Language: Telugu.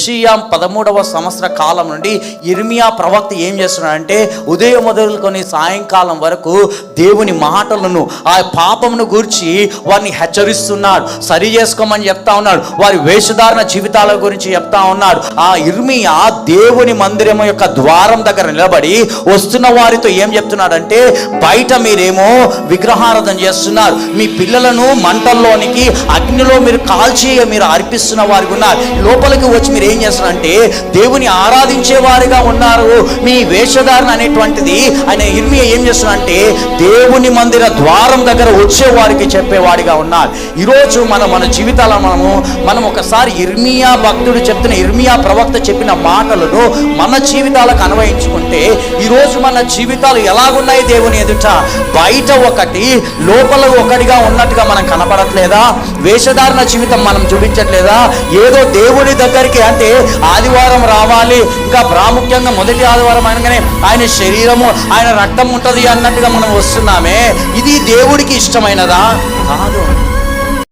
యెషయా పదమూడవ సంవత్సర కాలం నుండి ఇర్మియా ప్రవక్త ఏం చేస్తున్నాడంటే ఉదయం మొదలుకొని సాయంకాలం వరకు దేవుని మాటలను ఆ పాపమును గూర్చి వారిని హెచ్చరిస్తున్నాడు. సరి చేసుకోమని చెప్తా ఉన్నాడు. వారి వేషధారణ జీవితాల గురించి చెప్తా ఉన్నాడు. ఆ ఇర్మియా దేవుని మందిరం యొక్క ద్వారం దగ్గర నిలబడి వస్తున్న వారితో ఏం చెప్తున్నాడంటే బయట మీరేమో విగ్రహారాధన చేస్తున్నారు. మీ పిల్లలను మంటల్లోనికి అగ్నిలో మీరు కాల్చి మీరు అర్పిస్తున్న వారికి ఉన్నారు. లోపలికి వచ్చి మీరు ఏం చేస్తున్నారంటే దేవుని ఆరాధించే వారిగా ఉన్నారు. మీ వేషధారణ అనేటువంటిది. ఆయన ఇర్మియ ఏం చేస్తున్నాడంటే దేవుని మందిర ద్వారం దగ్గర వచ్చేవారికి చెప్పేవాడిగా ఉన్నారు. ఈరోజు మనం మన జీవితాల మనము మనం ఒకసారి ఇర్మియా భక్తుడు చెప్తున్న ఇర్మియా ప్రవక్త చెప్పిన మాటలను మన జీవితాలకు అన్వయించుకుంటే ఈరోజు మన జీవితాలు ఎలాగున్నాయి దేవుని ఎదుట? బయట ఒకటి లోపల ఒకటిగా ఉన్నట్టుగా మనం కనపడట్లేదా? వేషధారణ జీవితం మనం చూపించట్లేదా? ఏదో దేవుని దగ్గరికి అంటే ఆదివారం రావాలి. ఇంకా ప్రాముఖ్యంగా మొదటి ఆదివారం అనగానే ఆయన శరీరము ఆయన రక్తం ఉంటుంది అన్నట్టుగా మనం వస్తున్నామే. ఇది దేవుడికి ఇష్టమైనదా? కాదు.